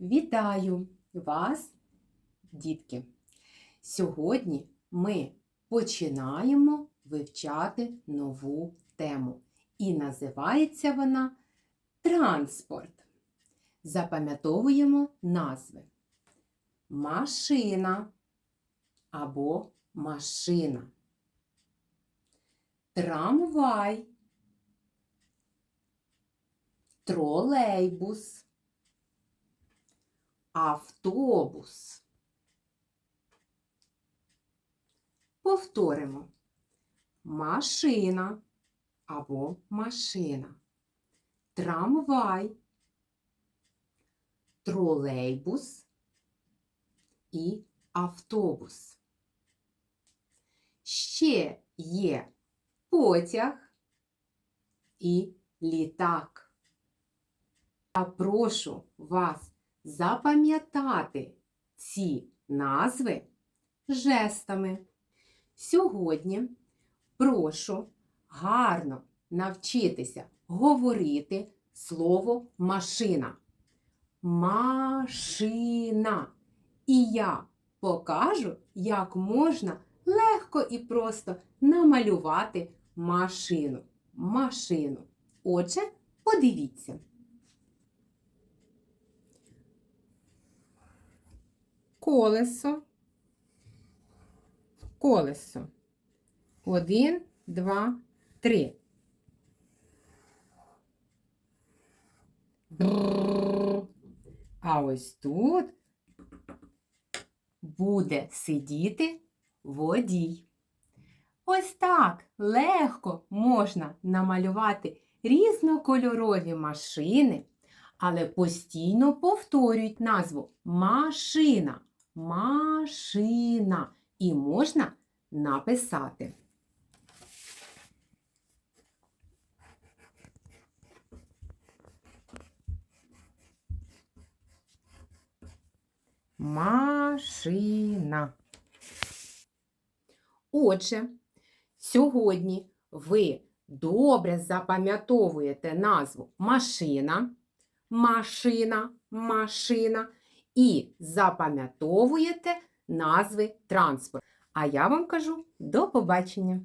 Вітаю вас, дітки! Сьогодні ми починаємо вивчати нову тему. І називається вона транспорт. Запам'ятовуємо назви. Машина або машина. Трамвай. Тролейбус. Автобус. Повторимо. Машина або машина. Трамвай. Тролейбус і автобус. Ще є потяг і літак. Я прошу вас запам'ятати ці назви жестами. Сьогодні прошу гарно навчитися говорити слово машина. Машина. І я покажу, як можна легко і просто намалювати машину. Машину. Отже, подивіться. Колесо. Колесо. Один, два, три. А ось тут буде сидіти водій. Ось так легко можна намалювати різнокольорові машини, але постійно повторюють назву машина. Машина. І можна написати. Машина. Отже, сьогодні ви добре запам'ятовуєте назву машина, машина, машина і запам'ятовуєте назви транспорту. А я вам кажу до побачення!